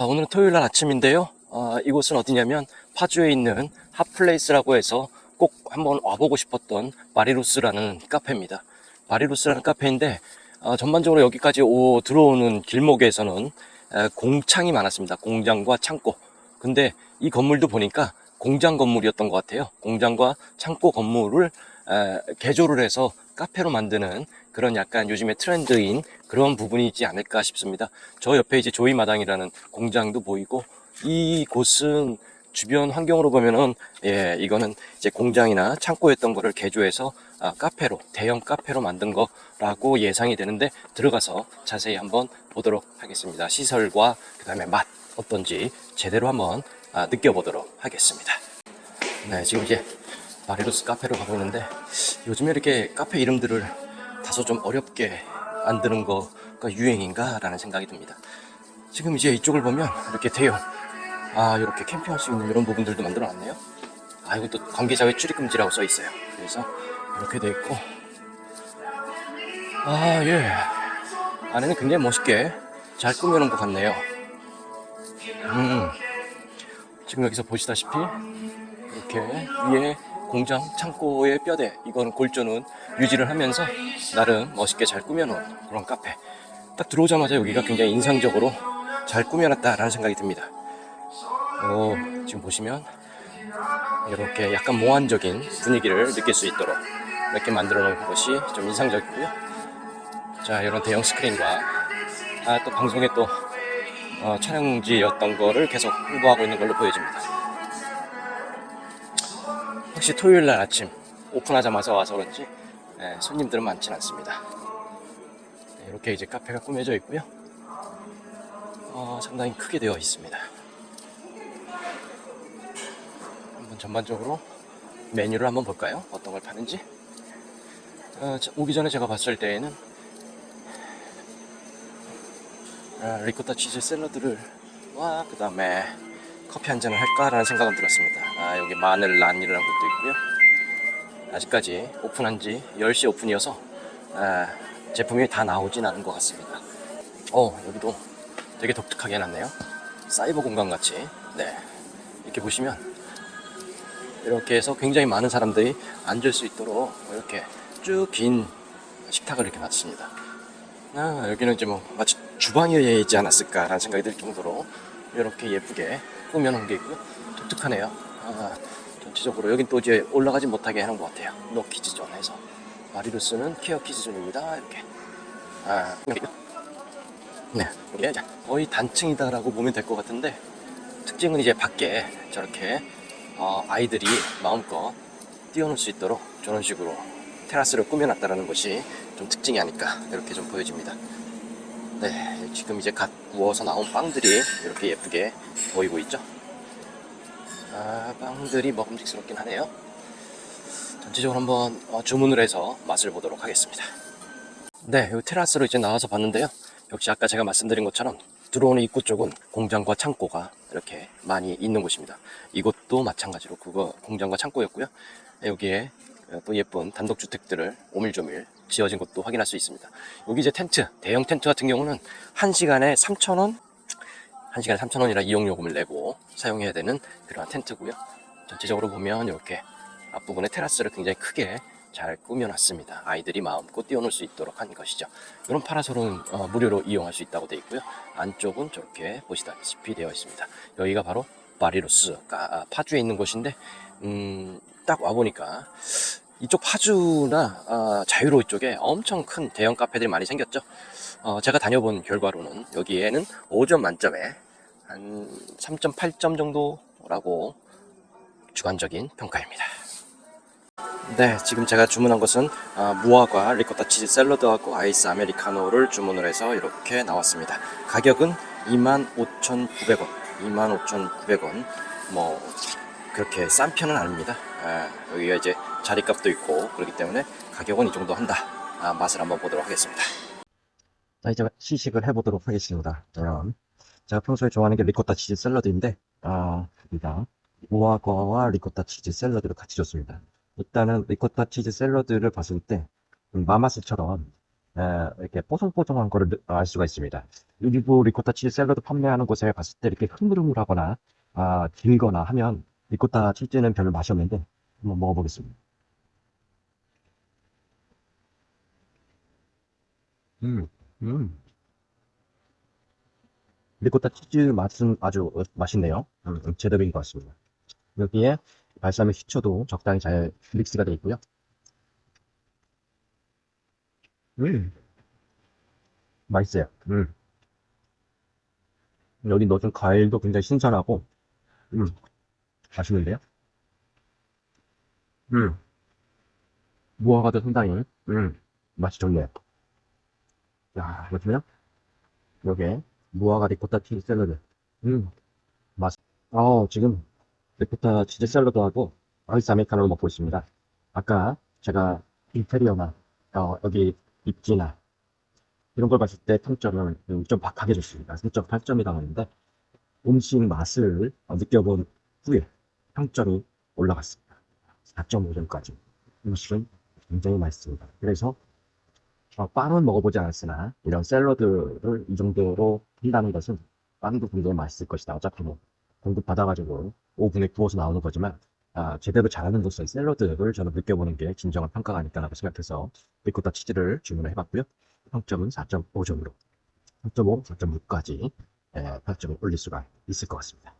아, 오늘은 토요일 날 아침인데요. 아, 이곳은 어디냐면 파주에 있는 핫플레이스라고 해서 꼭 한번 와보고 싶었던 마리루스라는 카페입니다. 마리루스라는 카페인데 아, 전반적으로 여기까지 오, 들어오는 길목에서는 에, 공창이 많았습니다. 공장과 창고. 근데 이 건물도 보니까 공장 건물이었던 것 같아요. 공장과 창고 건물을 에, 개조를 해서 카페로 만드는 그런 약간 요즘의 트렌드인 그런 부분이지 않을까 싶습니다. 저 옆에 이제 조이마당이라는 공장도 보이고 이 곳은 주변 환경으로 보면은 예 이거는 이제 공장이나 창고였던 거를 개조해서 아, 카페로 대형 카페로 만든 거라고 예상이 되는데 들어가서 자세히 한번 보도록 하겠습니다. 시설과 그 다음에 맛 어떤지 제대로 한번 아, 느껴보도록 하겠습니다. 네 지금 이제 마리루스 카페로 가고 있는데 요즘에 이렇게 카페 이름들을 다소 좀 어렵게 만드는 거가 유행인가 라는 생각이 듭니다. 지금 이제 이쪽을 보면 이렇게 대형 아 이렇게 캠핑할 수 있는 이런 부분들도 만들어 놨네요. 아 이것도 관계자의 출입 금지라고 써 있어요. 그래서 이렇게 돼 있고 아 예. 안에는 굉장히 멋있게 잘 꾸며놓은 것 같네요. 음 지금 여기서 보시다시피 이렇게 위에 공장 창고의 뼈대 이거는 골조는 유지를 하면서 나름 멋있게 잘 꾸며놓은 그런 카페. 딱 들어오자마자 여기가 굉장히 인상적으로 잘 꾸며놨다라는 생각이 듭니다. 오, 지금 보시면 이렇게 약간 몽환적인 분위기를 느낄 수 있도록 이렇게 만들어 놓은 것이 좀 인상적이고요. 자 이런 대형 스크린과 아, 또 방송에 또 어, 촬영지였던 거를 계속 홍보하고 있는 걸로 보여집니다 혹시 토요일 날 아침 오픈하자마자 와서 그런지 예, 손님들은 많진 않습니다. 네, 이렇게 이제 카페가 꾸며져 있고요. 어, 상당히 크게 되어 있습니다. 한번 전반적으로 메뉴를 한번 볼까요? 어떤 걸 파는지. 어, 저- 오기 전에 제가 봤을 때에는 아, 리코타 치즈 샐러드를 와 그 다음에 커피 한 잔을 할까라는 생각은 들었습니다. 아, 여기 마늘 란이라는 것도 있고요. 아직까지 오픈한 지 10시 오픈이어서 아, 제품이 다 나오진 않은 것 같습니다. 어, 여기도 되게 독특하게 해놨네요. 사이버 공간 같이. 네. 이렇게 보시면 이렇게 해서 굉장히 많은 사람들이 앉을 수 있도록 이렇게 쭉 긴 식탁을 이렇게 놨습니다. 아, 여기는 이제 뭐 마치 주방이어야 있지 않았을까라는 생각이 들 정도로 이렇게 예쁘게 꾸며놓은 게 있고요. 독특하네요. 아, 전체적으로 여긴 또 이제 올라가지 못하게 하는 것 같아요. 노 키즈존 해서 마리루스는 케어 키즈존입니다. 이렇게. 아, 네, 이게 거의 단층이다라고 보면 될 것 같은데 특징은 이제 밖에 저렇게 어, 아이들이 마음껏 뛰어놀 수 있도록 저런 식으로 테라스를 꾸며놨다라는 것이 좀 특징이 아닐까 이렇게 좀 보여집니다. 네, 지금 이제 갓 구워서 나온 빵들이 이렇게 예쁘게 보이고 있죠. 아, 빵들이 먹음직스럽긴 하네요. 전체적으로 한번 어, 주문을 해서 맛을 보도록 하겠습니다. 네, 이 테라스로 이제 나와서 봤는데요. 역시 아까 제가 말씀드린 것처럼 들어오는 입구 쪽은 공장과 창고가 이렇게 많이 있는 곳입니다. 이곳도 마찬가지로 그거 공장과 창고였고요. 여기에 또 예쁜 단독주택들을 오밀조밀 지어진 것도 확인할 수 있습니다. 여기 이제 텐트, 대형 텐트 같은 경우는 1시간에 3,000원, 1시간에 3,000원이라 이용요금을 내고 사용해야 되는 그런 텐트고요. 전체적으로 보면 이렇게 앞부분에 테라스를 굉장히 크게 잘 꾸며놨습니다. 아이들이 마음껏 뛰어놀 수 있도록 한 것이죠. 이런 파라솔은 어, 무료로 이용할 수 있다고 되어 있고요. 안쪽은 저렇게 보시다시피 되어 있습니다. 여기가 바로 마리루스, 아, 파주에 있는 곳인데 음, 딱 와보니까 이쪽 파주나 아, 자유로 이쪽에 엄청 큰 대형 카페들이 많이 생겼죠. 어, 제가 다녀본 결과로는 여기에는 5점 만점에 한 3.8점 정도라고 주관적인 평가입니다. 네, 지금 제가 주문한 것은 아, 무화과 리코타 치즈 샐러드하고 아이스 아메리카노를 주문을 해서 이렇게 나왔습니다. 가격은 25,900원, 25,900원. 뭐 그렇게 싼 편은 아닙니다. 아, 여기가 이제 자리값도 있고 그렇기 때문에 가격은 이 정도 한다. 아, 맛을 한번 보도록 하겠습니다. 자, 이제 시식을 해보도록 하겠습니다. 그러면 제가 평소에 좋아하는 게 리코타 치즈 샐러드인데, 아, 여기다 무화과와 리코타 치즈 샐러드를 같이 줬습니다. 일단은 리코타 치즈 샐러드를 봤을 때 음, 마마스처럼 에, 이렇게 뽀송뽀송한 거를 느- 알 수가 있습니다. 일부 리코타 치즈 샐러드 판매하는 곳에 갔을 때 이렇게 흐물흐물하거나 아, 길거나 하면 리코타 치즈는 별로 맛이 없는데 한번 먹어보겠습니다. 음, 음. 리코타 치즈 맛은 아주 어, 맛있네요. 음, 음, 제대로인 것 같습니다. 여기에 발사믹 시초도 적당히 잘 믹스가 되어 있고요. 음, 맛있어요. 음. 여기 넣어준 과일도 굉장히 신선하고, 음, 맛있는데요? 음, 무화과도 상당히, 음, 맛이 좋네요. 야, 보시면, 여기에 무화과 리코타 치즈 샐러드. 음, 맛. 어, 지금 리코타 치즈 샐러드하고 아이스 아메리카노를 먹고 있습니다. 아까 제가 인테리어나, 어, 여기 입지나, 이런 걸 봤을 때 평점을 좀 박하게 줬습니다. 3.8점이 나왔는데 음식 맛을 어, 느껴본 후에 평점이 올라갔습니다. 4.5점까지. 음식은 굉장히 맛있습니다. 그래서 어, 빵은 먹어보지 않았으나 이런 샐러드를 이 정도로 한다는 것은 빵도 굉장히 맛있을 것이다. 어차피 뭐 공급 받아가지고 오븐에 구워서 나오는 거지만 아, 제대로 잘하는 곳은 샐러드를 저는 느껴보는 게 진정한 평가가 아닐까라고 생각해서 리코타 치즈를 주문을 해봤고요. 평점은 4.5점으로 4.5, 4.6까지 평점을 올릴 수가 있을 것 같습니다.